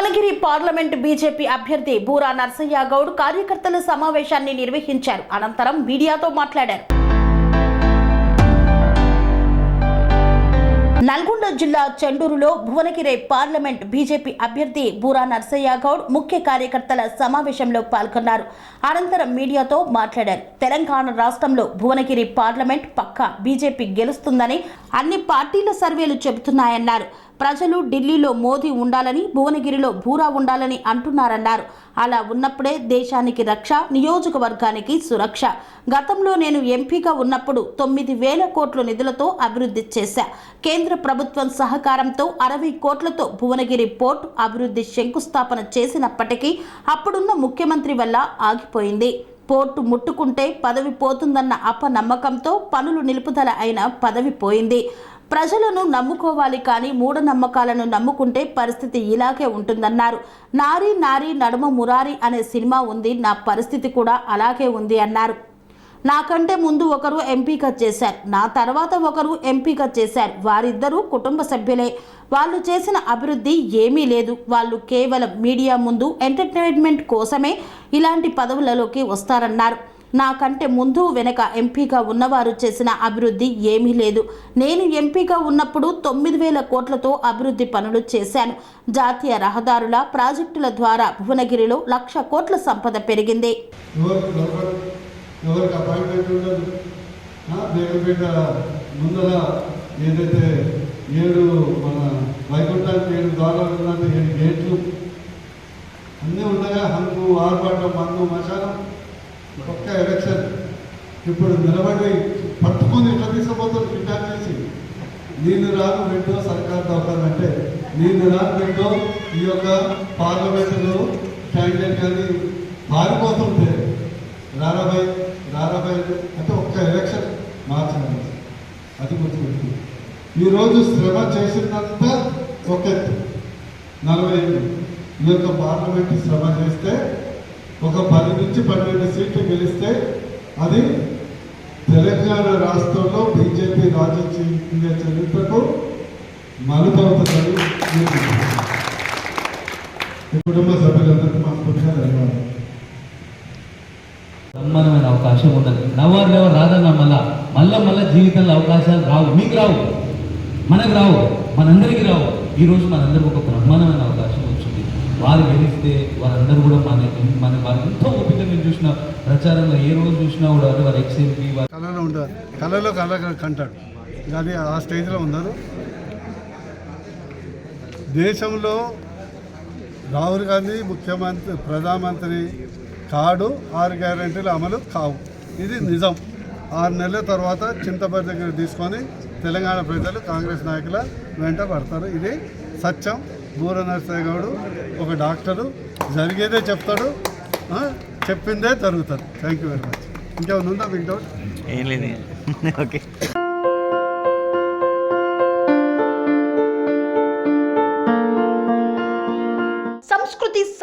Bhuvanagiri parliament BJP అభ్యర్థి బూరా నర్సయ్య గౌడ్ కార్యకర్తల సమావేశాన్ని నిర్వహించారు. అనంతరం మీడియాతో మాట్లాడారు. నల్గొండ జిల్లా చెండూరులో భువనగిరి పార్లమెంట్ బీజేపీ అభ్యర్థి బూరా నర్సయ్య గౌడ్ ముఖ్య కార్యకర్తల సమావేశంలో పాల్గొన్నారు. అనంతరం మీడియాతో మాట్లాడారు. తెలంగాణ రాష్ట్రంలో భువనగిరి పార్లమెంట్ పక్క బీజేపీ గెలుస్తుందని అన్ని పార్టీల సర్వేలు చెబుతున్నాయన్నారు. ప్రజలు ఢిల్లీలో మోదీ ఉండాలని భువనగిరిలో బూరా ఉండాలని అంటున్నారన్నారు. అలా ఉన్నప్పుడే దేశానికి రక్ష నియోజకవర్గానికి సురక్ష. గతంలో నేను ఎంపీగా ఉన్నప్పుడు తొమ్మిది వేల కోట్ల నిధులతో అభివృద్ధి చేశా. కేంద్ర ప్రభుత్వం సహకారంతో అరవై కోట్లతో భువనగిరి పోర్ట్ అభివృద్ధి శంకుస్థాపన చేసినప్పటికీ అప్పుడున్న ముఖ్యమంత్రి వల్ల ఆగిపోయింది. పోర్టు ముట్టుకుంటే పదవి పోతుందన్న అపనమ్మకంతో పనులు నిలుపుదల అయిన పదవి పోయింది. ప్రజలను నమ్ముకోవాలి కానీ మూఢనమ్మకాలను నమ్ముకుంటే పరిస్థితి ఇలాగే ఉంటుందన్నారు. నారీ నారీ నడుమ మురారి అనే సినిమా ఉంది. నా పరిస్థితి కూడా అలాగే ఉంది అన్నారు. నాకంటే ముందు ఒకరు ఎంపీగా చేశారు. నా తర్వాత ఒకరు ఎంపీగా చేశారు. వారిద్దరూ కుటుంబ సభ్యులే. వాళ్ళు చేసిన అభివృద్ధి ఏమీ లేదు. వాళ్ళు కేవలం మీడియా ముందు ఎంటర్టైన్మెంట్ కోసమే ఇలాంటి పదవులలోకి వస్తారన్నారు. నాకంటే ముందు వెనక ఎంపీగా ఉన్నవారు చేసిన అభివృద్ధి ఏమీ లేదు. నేను ఎంపీగా ఉన్నప్పుడు తొమ్మిది వేల కోట్లతో అభివృద్ధి పనులు చేశాను. జాతీయ రహదారుల ప్రాజెక్టుల ద్వారా భువనగిరిలో లక్ష కోట్ల సంపద పెరిగింది. ఏదైతే ఏడు మన వైకుంఠానికి ఏడు ద్వారాలు ఉన్నట్టు ఏడు గేట్లు అన్నీ ఉండగా హంగు ఆర్పాటం మందు మశానం ఒక్క ఎలక్షన్. ఇప్పుడు నిలబడి పట్టుకొని ఎట్లా తీసుకుపోతారు? కిడ్నాప్ చేసి. నేను రాను వింటో సర్కార్ దొరకాలంటే. నేను రాను వింటో ఈ యొక్క పార్లమెంటులో క్యాండిడేట్ కానీ పారిపోతుంటే రారాబాయ్ రారాబాయ్ అంటే ఒక్క ఎలక్షన్ మార్చాలి అది గుర్తుపెట్టుకుంది ఈరోజు శ్రమ చేసినంత ఒక. ఎత్తు నలభై ఏళ్ళు ఈ యొక్క పార్లమెంట్ శ్రమ చేస్తే ఒక పది నుంచి పన్నెండు సీట్లు గెలిస్తే అది తెలంగాణ రాష్ట్రంలో బీజేపీ రాజకీయ చరిత్రకు మలుపవుతుందని ఈ కుటుంబ సభ్యులందరికీ మనస్ఫూర్తిగా ధన్యవాదాలు. బ్రహ్మాండమైన అవకాశం ఉన్నది. నవ్వారు ఎవరు రాదన్న మళ్ళా మళ్ళా మళ్ళా జీవితంలో అవకాశాలు రావు. మీకు రావు. మనకు రావు. మనందరికీ రావు. ఈరోజు మనందరికి ఒక బ్రహ్మాండమైన అవకాశం వచ్చింది. వారు గెలిస్తే వారందరూ కూడా మన మన వారు ఎంతో ఓపిక నేను చూసిన ప్రచారంలో ఏ రోజు చూసినా కూడా అదే వారు ఎక్స్ఎంపీ కళలో ఉంటారు కళలో కళ కంటాడు. కానీ ఆ స్టేజ్లో ఉన్నారు దేశంలో రాహుల్ గాంధీ ముఖ్యమంత్రి ప్రధానమంత్రి కాడు ఆరు గ్యారంటీలు అమలు కావు. ఇది నిజం. ఆరు నెలల తర్వాత చింతపల్లి దగ్గర తీసుకొని తెలంగాణ ప్రజలు కాంగ్రెస్ నాయకుల వెంట పడతారు. ఇది సత్యం. బూర నరసయ్య గౌడు ఒక డాక్టరు జరిగేదే చెప్తాడు చెప్పిందే జరుగుతుంది. థ్యాంక్ యూ వెరీ మచ్ ఇంకేమైనా ఉందా మీకు డౌట్ ఏం లేదు. ఓకే.